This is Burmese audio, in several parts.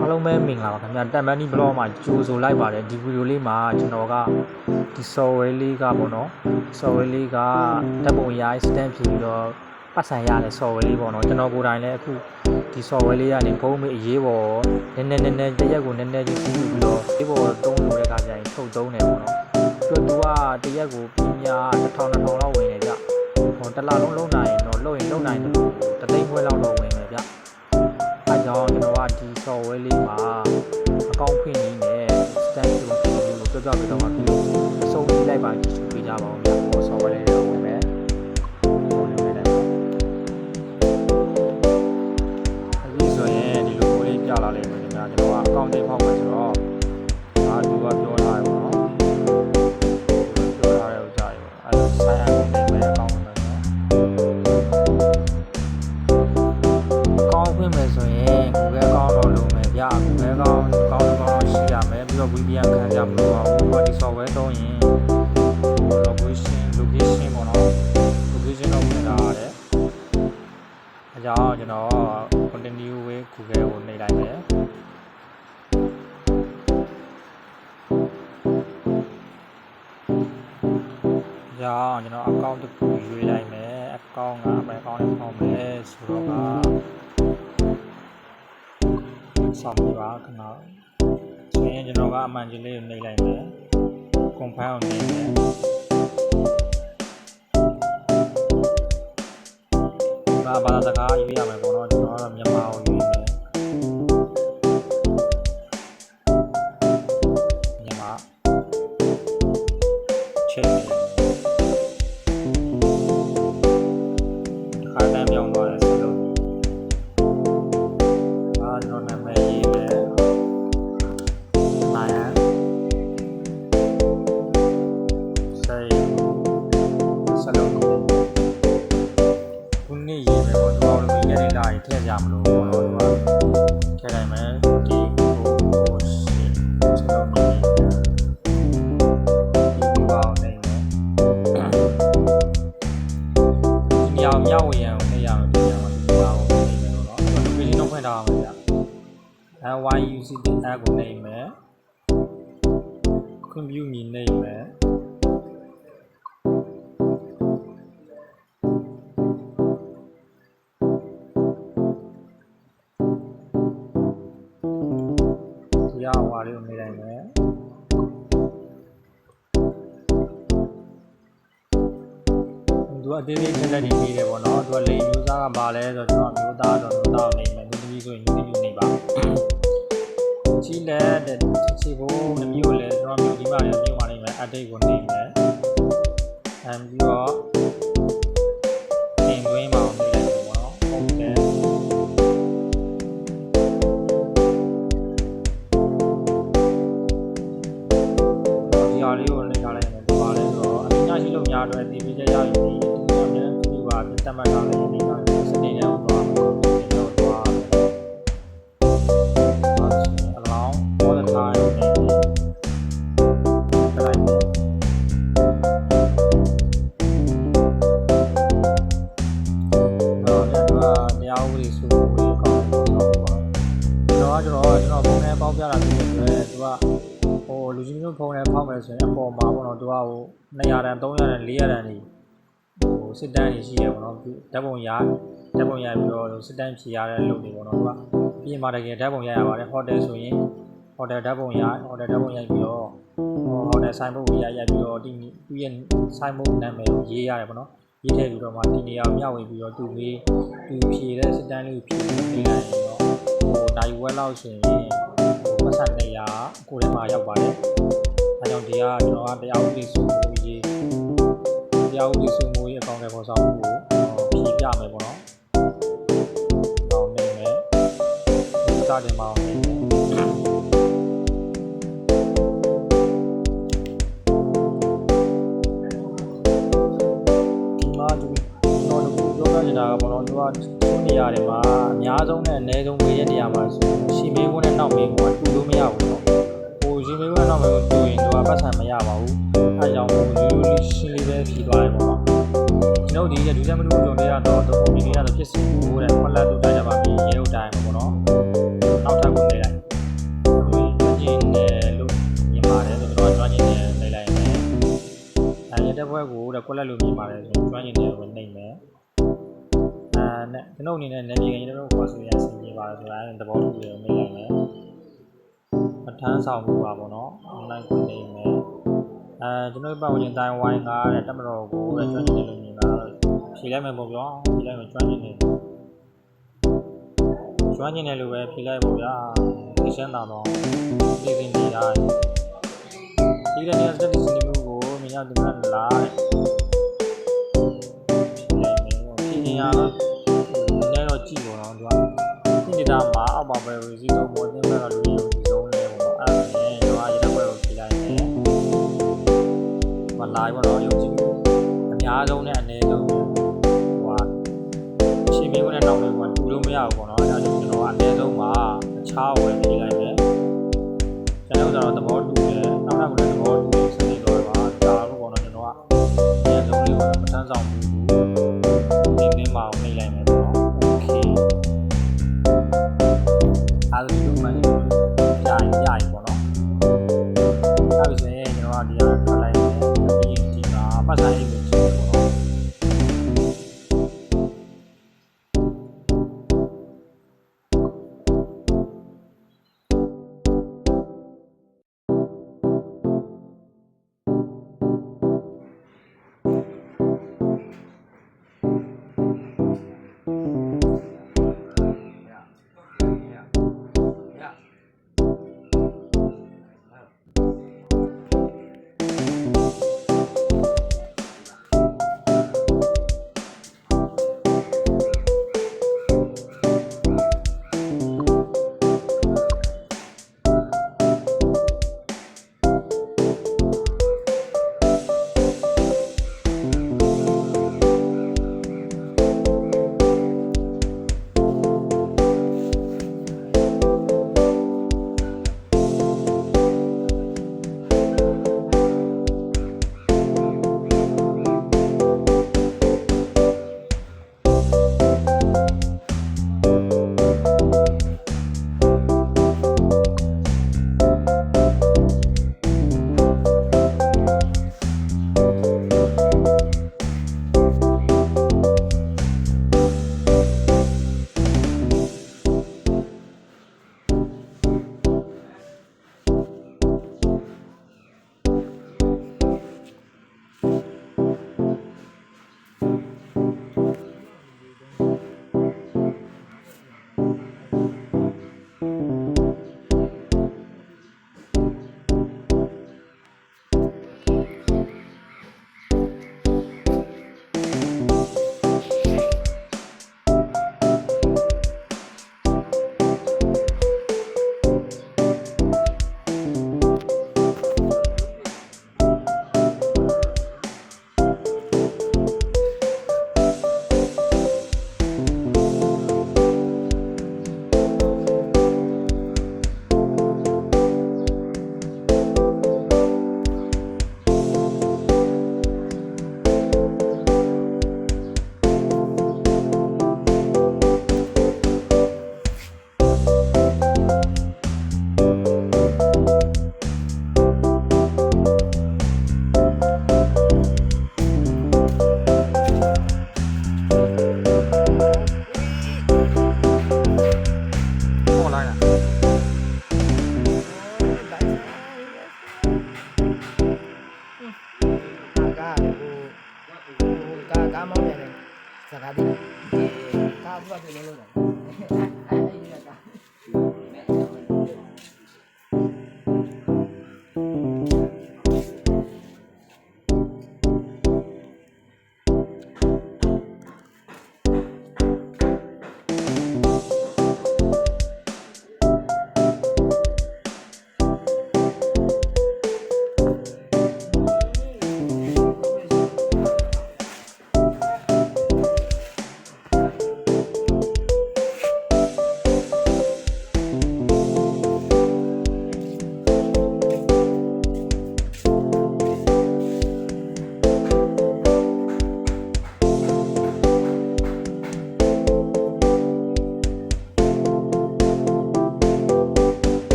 အားလုံးပဲမင်္ဂလာပါခင်ဗျာတက်မန်နီဘလော့မှာကြိုဆိုလိုက်ပါတယ်ဒီဗီဒီယိုလေးမှာကျွန်တော်ကဒီ software လေးကပေါ့နော် software လေးကတပ်ပုံရိုင်း stamp ဖြည့်ပြီးတော့ပတ်စံရတဲ့ software လေးပေါ့နော်ကျွန်တော်ကိုယ်တိုင်လည်းအခုဒီ software လေးကနေဖုန်းမေးအရေးပေါ်နည်းနည်းနည်းနည်းတစ်ရက်ကိုနည်းနည်းချင်းပြီးပြီးတော့ဒီပေါ်သုံးလို့တဲ့ခါကျရင်ထုတ်သုံးတယ်ပေါ့နော်သူကသူကတစ်ရက်ကိုပြင်းများ1000 2000လောက်ဝင်တယ်ဗျဟိုတစ်လလုံးလုံးနိုင်ရင်တော့လုံးရင်လုံးနိုင်တယ်တသိန်းခွဲလောက်တော့ဝင်မယ်ဗျအဲကြောင့်ကျွန်တော်ကဒီ software လေးမှာအကောင့်ဖွင့်နေနဲ့ stand ကိုဖွင့်နေလို့ပြောပြပြတော့မှပြီးလို့အဆုံးပြီးလိုက်ပါကြည့်ရှုပေးကြပါဦးဗျာဟို software လေးတော့ဝင်မယ်ဟိုလေးလိုက်အခုဆိုရင်ဒီလိုမျိုးလေးပြလာလိမ့်မယ်ခင်ဗျာကျွန်တော်ကအကောင့်လေးဖောက်မယ်ဆို မယ် account ကဘယ် account နဲ့ဖောက်မယ်ဆိုတော့ကဆောင်းပြပါခဏဆိုရင်ကျွန်တော်ကအမှန်ကြီးလေးကိုနှိပ်လိုက်မယ် confirm ကိုနှိပ်မယ်ဒါဘာသာစကားရွေးရမယ်ပေါ့နော်ကျွန်တော်ကတော့မြန်မာကို ရာမြောက်ဝရံကိုနေရာကိုဒီနေရာမှာဒီကောင်ကိုနေမယ်လို့နော်ဒီလိုတော့ဖွင့်ထားအောင်ဗျာ YUCD app ကိုနေမယ်ခွင့်ပြုမည်နေမယ် သူကအသေးသေးချက်လက်တွေပြီးတယ်ပေါ့နော်သူကလိန်မျိုးသားကပါလဲဆိုတော့ကျွန်တော်မျိုးသားတော့မျိုးသားကိုနေမယ်မျိုးသမီးဆိုရင်မျိုးသမီးနေပါကြီးလက်တဲ့ချီဖို့မမျိုးလဲကျွန်တော်မျိုးကြီးမှလည်းမျိုးမှနေမယ်အတိတ်ကိုနေမယ်အဲပြီးတော့နေသွင်းမအောင်နေလိုက်မယ်ပေါ့နော်ဟုတ်တယ်ဒီဟာလေးကိုလည်းထားလိုက်ရင်ဒီပါလဲဆိုတော့အမြင်ရှိလို့များတော့အတီးပေးချက်ရရင်ဒီဒီနဲ့ ဒီပါပြတ်မှတ်ထားလိုက်ရင်ဒီကစနေနဲ့တော့ဒီတော့တော့ allow all the time တော့လည်းတော့တရားဥပဒေစိုးမိုးရေးကောင်းတော့ပါကျွန်တော်ကကျွန်တော်ကျွန်တော်ဖုန်းထဲပေါက်ပြတာဖြစ်တဲ့အတွက်သူကဟိုလူကြီးမျိုးဖုန်းထဲဖောက်မယ်ဆိုရင်အပေါ်မှာပေါ့နော်သူကဟို200တန်300တန်400တန်နေဟို စစ်တမ်းကြီးရှိရပေါ့နော်ဓာတ်ပုံရဓာတ်ပုံရပြီးတော့စစ်တမ်းဖြေရတဲ့လုပ်တွေပေါ့နော်သူကပြင်မာတကယ်ဓာတ်ပုံရရပါတယ်ဟိုတယ်ဆိုရင်ဟိုတယ်ဓာတ်ပုံရဟိုတယ်ဓာတ်ပုံရပြီးတော့ဟိုတယ်ဆိုင်ဘုတ်ရရပြီးတော့ဒီသူရဲ့ဆိုင်ဘုတ်နာမည်ကိုရေးရတယ်ပေါ့နော်ရေးထည့်ပြီးတော့မှဒီနေရာမျှဝေပြီးတော့သူမေးသူဖြေတဲ့စစ်တမ်းလေးကိုဖြေပြီးလိုက်ရင်တော့ဟိုဒါယူဝက်လောက်ဆိုရင်ဟိုပတ်စံနေရာကိုယ်ထဲမှာရောက်ပါတယ်အဲကြောင့်ဒီကကျွန်တော်ကတရားဥပဒေစိုးမိုးရေး တရားဥပဒေစိုးမိုးရေးအကောင့်တွေပေါ်ဆောင်မှုကိုဖြေပြမယ်ပေါ့နော်။အောင်နေမယ်။ဒီစတင်မအောင်နေမယ်ဒီမှာသူကျွန်တော်တို့ပြောပြနေတာကပေါ့နော်သူကသူ့နေရာတွေမှာအများဆုံးနဲ့အနည်းဆုံးဝေးတဲ့နေရာမှာဆိုရှီမေးခွန်းနဲ့နောက်မေးခွန်းကတူလို့မရဘူးနော်ဟိုရှီမေးခွန်းနဲ့နောက်မေးခွန်းတူရင်သူကပတ်စံမရပါဘူးအဲကြောင့်ဟို ရှင်းလေးပဲဖြေသွားတယ်ပေါ့နော်ကျွန်တော်ဒီရဒူးချက်မတူကြုံနေရတော့တော့ဒီနေရတော့ဖြစ်စီကိုတဲ့ဖက်လက်တို့ကြကြပါပြီရေဟုတ်တိုင်းပေါ့နော်နောက်ထပ်ဝင်လိုက်ဒီညင်းတယ်လို့မြင်ပါတယ်ဆိုတော့ကျွန်တော်ကျွမ်းကျင်တယ်လိုက်လိုက်မယ်အဲဒီတက်ဘွဲကိုတဲ့ကွက်လက်လို့မြင်ပါတယ်ဆိုတော့ကျွမ်းကျင်တယ်ကိုနှိမ့်မယ်အဲနဲ့ကျွန်တော်အနေနဲ့လည်းဒီကနေ့တော့ခေါ်ဆိုရအစီအစဉ်ပါတယ်ဆိုတာအဲသဘောတူတယ်ကိုမြင်လိုက်မယ်အထမ်းဆောင်မှုပါပေါ့နော် online ကိုနှိမ့်မယ် အဲကျွန်တော်ပတ်ဝန်းကျင်တိုင်းဝိုင်းကတဲ့တက်မတော်ကိုတဲ့ကျွမ်းကျင်တယ်လို့မြင်တာဖြေလိုက်မယ်ပေါ့ဗျာဖြေလိုက်မယ်ကျွမ်းကျင်တယ်ကျွမ်းကျင်တယ်လို့ပဲဖြေလိုက်ပေါ့ဗျာသိရှင်းတာတော့သိသိနေရတယ်ဒီကနေ့စတက်ဒီစနီမျိုးကိုမြင်ရတင်လာလာတဲ့ဒီနေရာကလည်းတော့ကြည့်ပေါ်တော့သူကဒီနေတာမှာအောက်ပါပဲရီစီတော့မော်တင်ဘက်ကလူကြီး လာဘူးတော့ရုပ်ကြည့်အများဆုံးနဲ့အနေဆုံးဟိုဟာရှင်မင်းကလည်းနောက်မင်းကတူလို့မရဘူးပေါ့နော်အဲ့ဒါကြောင့်ကျွန်တော်ကအနည်းဆုံးမှာအခြားကိုပဲဖြေလိုက်တယ်ကျွန်တော်တို့ကတော့သဘောတူတယ်နောက်ထပ်ကလည်းသဘောတူတယ်ဆက်နေတော့ပါဒါတော့ပေါ့နော်ကျွန်တော်ကအဲလုံးလေးကိုမထမ်းဆောင်ဘူး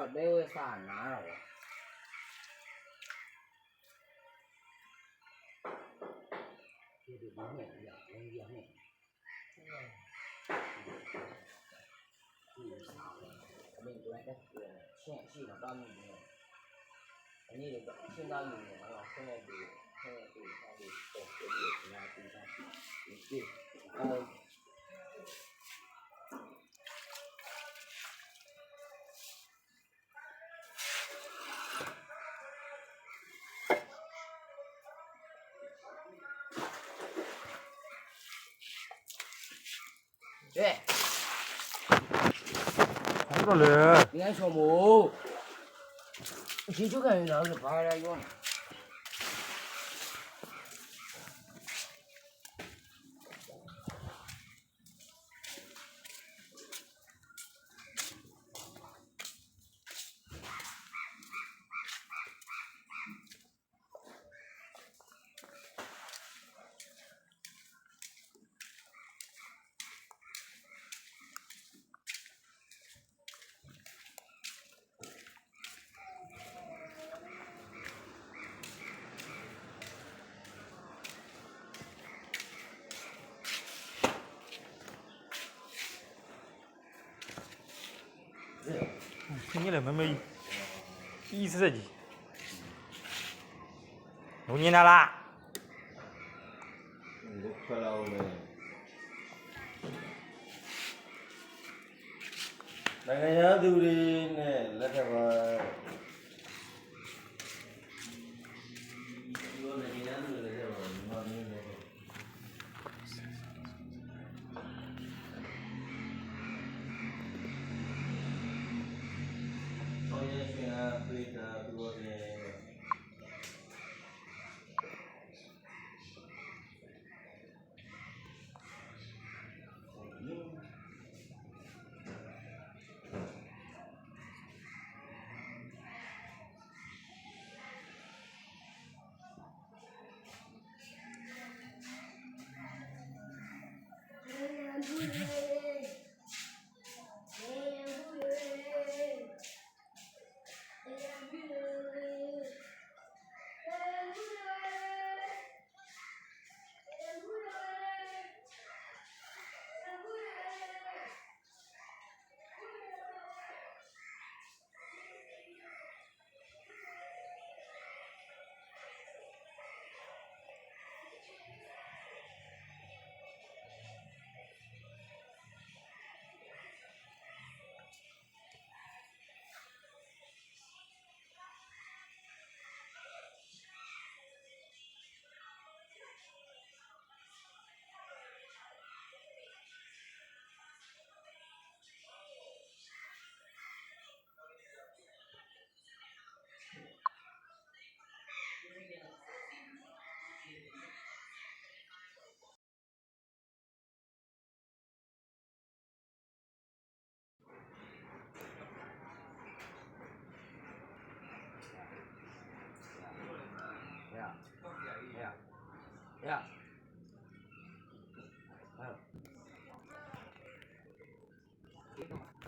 ရဲ့စားနားတော့ဒီဒီဘာနဲ့ရအောင်ရမယ်ဒီစားတယ်အမေတို့ကရှင်းရှင်းတော့တာမျိုးနေအနည်းတော့ရှင်းသားမျိုးနေတော့ဆင်းရဲပြီးဆင်းရဲပြီးအဲ့ဒီတော့ဒီနာတီးတာဒီဒီအဲ对， တော့လဲ你还说么？你就看人家是扒拉光。 ခင်းရလေမမေးကြီးစက်ကြီးလုံညင်လာလားလုတ်ခလာအောင်မယ်နိုင်ငံသားသူတွေနဲ့ you know.